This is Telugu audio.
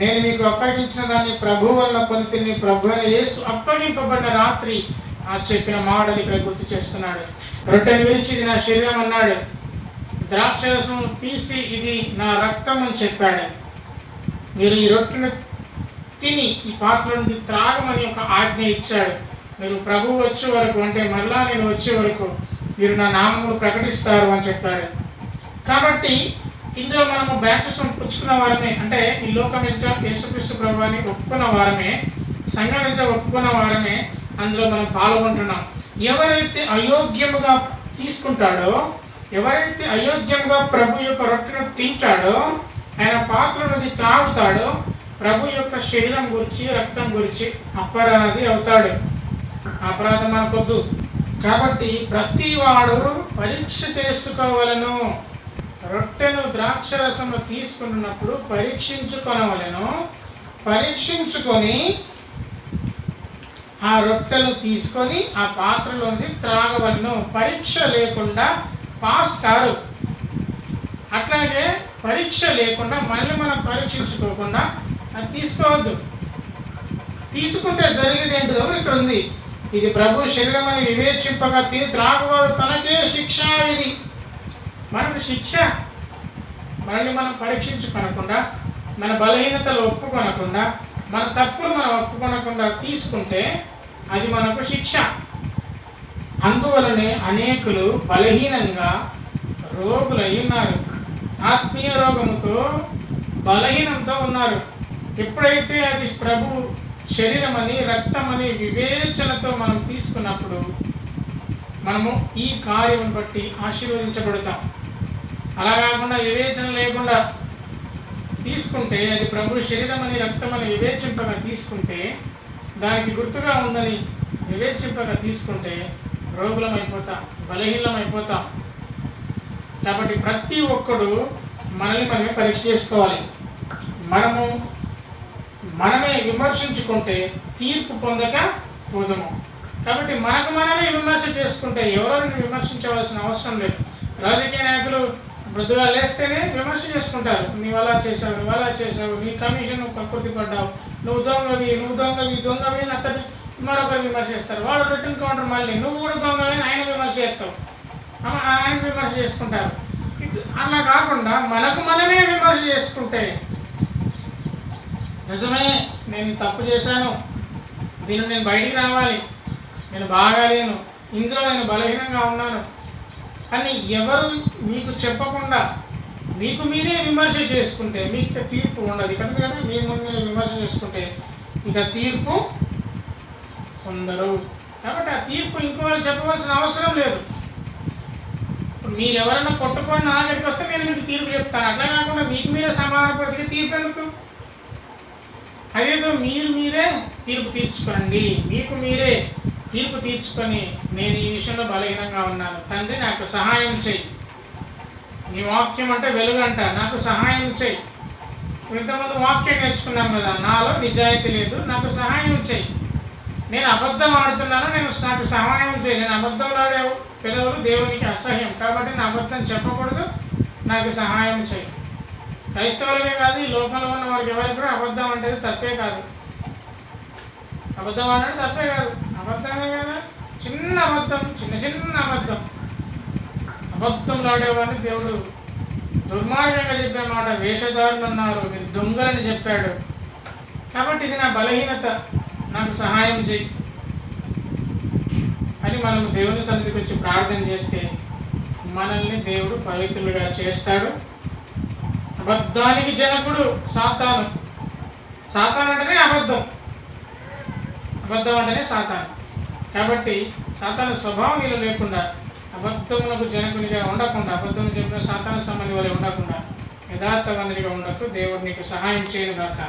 నేను మీకు అప్పగించిన దాన్ని ప్రభు వల్ల పొందుతున్న ప్రభు అని యేసు అప్పగింపబడిన రాత్రి ఆ చెప్పిన మాటలు ఇక్కడ గుర్తు చేస్తున్నాడు. రొట్టెని విరిచి ఇది నా శరీరం అన్నాడు. ద్రాక్షరసం తీసి ఇది నా రక్తం అని చెప్పాడు. మీరు ఈ రొట్టెను తిని ఈ పాత్ర నుండి త్రాగమని ఒక ఆజ్ఞ ఇచ్చాడు. మీరు ప్రభు వచ్చే వరకు అంటే మరలా నేను వచ్చే వరకు మీరు నా నామమును ప్రకటిస్తారు అని చెప్పాడు. కాబట్టి ఇందులో మనము బ్యాప్టిజం పుచ్చుకున్న వారమే అంటే ఈ లోకం ఎదుట యేసుక్రీస్తు ప్రభావాన్ని ఒప్పుకున్న వారమే సంఘం ఎదుట ఒప్పుకున్న వారమే అందులో మనం పాల్గొంటున్నాం. ఎవరైతే అయోగ్యముగా తీసుకుంటాడో ఎవరైతే అయోగ్యంగా ప్రభు యొక్క రొట్టెను తింటాడో ఆయన పాత్ర నుండి త్రాగుతాడో ప్రభు యొక్క శరీరం గురించి రక్తం గురించి అపరాధి అవుతాడు. అపరాధం మనకొద్దు. కాబట్టి ప్రతి వాడు పరీక్ష చేసుకోవలను. రొట్టెను ద్రాక్షరసము తీసుకున్నప్పుడు పరీక్షించుకొనవలను. పరీక్షించుకొని ఆ రొట్టెను తీసుకొని ఆ పాత్రలోని త్రాగవలను. పరీక్ష లేకుండా పాస్ కారు అట్లాగే పరీక్ష లేకుండా మళ్ళీ మనం పరీక్షించుకోకుండా అది తీసుకోవద్దు. తీసుకుంటే జరిగేది ఏంటిదో ఇక్కడ ఉంది. ఇది ప్రభు శరీరం అని వివేచింపగా తిని త్రాగువాడు తనకే శిక్షా విధి మనకు శిక్ష మనల్ని మనం పరీక్షించుకొనకుండా మన బలహీనతలు ఒప్పుకొనకుండా మన తప్పులు మనం ఒప్పుకొనకుండా తీసుకుంటే అది మనకు శిక్ష. అందువలనే అనేకులు బలహీనంగా రోగులై ఉన్నారు. ఆత్మీయ రోగముతో బలహీనంతో ఉన్నారు. ఎప్పుడైతే అది ప్రభు శరీరం అని రక్తం అని వివేచనతో మనం తీసుకున్నప్పుడు మనము ఈ కార్యం బట్టి ఆశీర్వదించబడతాం. అలా కాకుండా వివేచన లేకుండా తీసుకుంటే అది ప్రభు శరీరం అని రక్తం అని వివేచింపగా తీసుకుంటే దానికి గుర్తుగా ఉందని వివేచింపగా తీసుకుంటే రోగులం అయిపోతాం బలహీనం అయిపోతాం కాబట్టి ప్రతి ఒక్కడు మనల్ని మనమే పరీక్ష చేసుకోవాలి. మనము మనమే విమర్శించుకుంటే తీర్పు పొందక పోదము. కాబట్టి మనకు మనమే విమర్శ చేసుకుంటే ఎవరెవరిని విమర్శించవలసిన అవసరం లేదు. రాజకీయ నాయకులు మృదుగా లేస్తేనే విమర్శ చేసుకుంటారు. నువ్వు అలా చేసావు నువ్వు అలా చేసావు నీ కమిషన్ కకృతి పడ్డావు. నువ్వు దొంగవి నువ్వు దొంగవి దొంగవి అని అతన్ని మరొకరు విమర్శ చేస్తారు. వాడు రిటర్న్ కౌంటర్ మళ్ళీ నువ్వు కూడా దొంగవి అని ఆయన విమర్శ చేస్తావు. ఆయన విమర్శ చేసుకుంటారు. అలా కాకుండా మనకు మనమే విమర్శ చేసుకుంటే నిజమే నేను తప్పు చేశాను. దీన్ని నేను బయటికి రావాలి. నేను బాగా లేను. ఇందులో నేను బలహీనంగా ఉన్నాను. అని ఎవరు మీకు చెప్పకుండా మీకు మీరే విమర్శ చేసుకుంటే మీకు ఇక తీర్పు ఉండదు. ఇక్కడ కదా మీ ముందు మీరు విమర్శ చేసుకుంటే ఇక తీర్పు కొందరు కాబట్టి ఆ తీర్పు ఇంకో వాళ్ళు చెప్పవలసిన అవసరం లేదు. ఇప్పుడు మీరు ఎవరైనా కొట్టుకొని నా దగ్గరికి వస్తే నేను మీకు తీర్పు చెప్తాను. అట్లా కాకుండా మీకు మీరే సమాధానపడితే తీర్పు ఎందుకు? అదేదో మీరు మీరే తీర్పు తీర్చుకోండి. మీకు మీరే తీర్పు తీర్చుకొని నేను ఈ విషయంలో బలహీనంగా ఉన్నాను. తండ్రి నాకు సహాయం చేయి నీ వాక్యం అంటే వెలుగంట. నాకు సహాయం చేయి ఇంతకుముందు వాక్యం నేర్చుకున్నాం కదా నాలో నిజాయితీ లేదు నాకు సహాయం చేయి నేను అబద్ధం ఆడుతున్నాను నేను నాకు సహాయం చేయి నేను అబద్ధం ఆడే పిల్లలు దేవునికి అసహ్యం. కాబట్టి నా అబద్ధం చెప్పకూడదు నాకు సహాయం చేయి క్రైస్తవులకే కాదు ఈ లోకంలో ఉన్న వారికి ఎవరికి కూడా అబద్ధం అంటే తప్పే కాదు. అబద్ధం అనడం తప్పే కాదు. అబద్ధమే కదా? చిన్న అబద్ధం చిన్న చిన్న అబద్ధం. అబద్ధంలో ఆడేవాడిని దేవుడు. దుర్మార్గంగా చెప్పే మాట వేషధారులు ఉన్నారు మీరు దొంగలని చెప్పాడు. కాబట్టి ఇది నా బలహీనత. నాకు సహాయం చేయి అని మనం దేవుని సన్నిధికి వచ్చి ప్రార్థన చేస్తే మనల్ని దేవుడు పవిత్రులుగా చేస్తాడు. అబద్ధానికి జనకుడు సాతాను. సాతాను అంటేనే అబద్ధం. అబద్ధం అంటేనే సాతాను. కాబట్టి సాతాను స్వభావం వీళ్ళు లేకుండా అబద్ధములకు జనకునిగా ఉండకుండా అబద్ధం చెప్పిన సాతాను సంబంధి వలె ఉండకుండా యథార్థవంతునిగా ఉండకు దేవుడు నీకు సహాయం చేయను గాక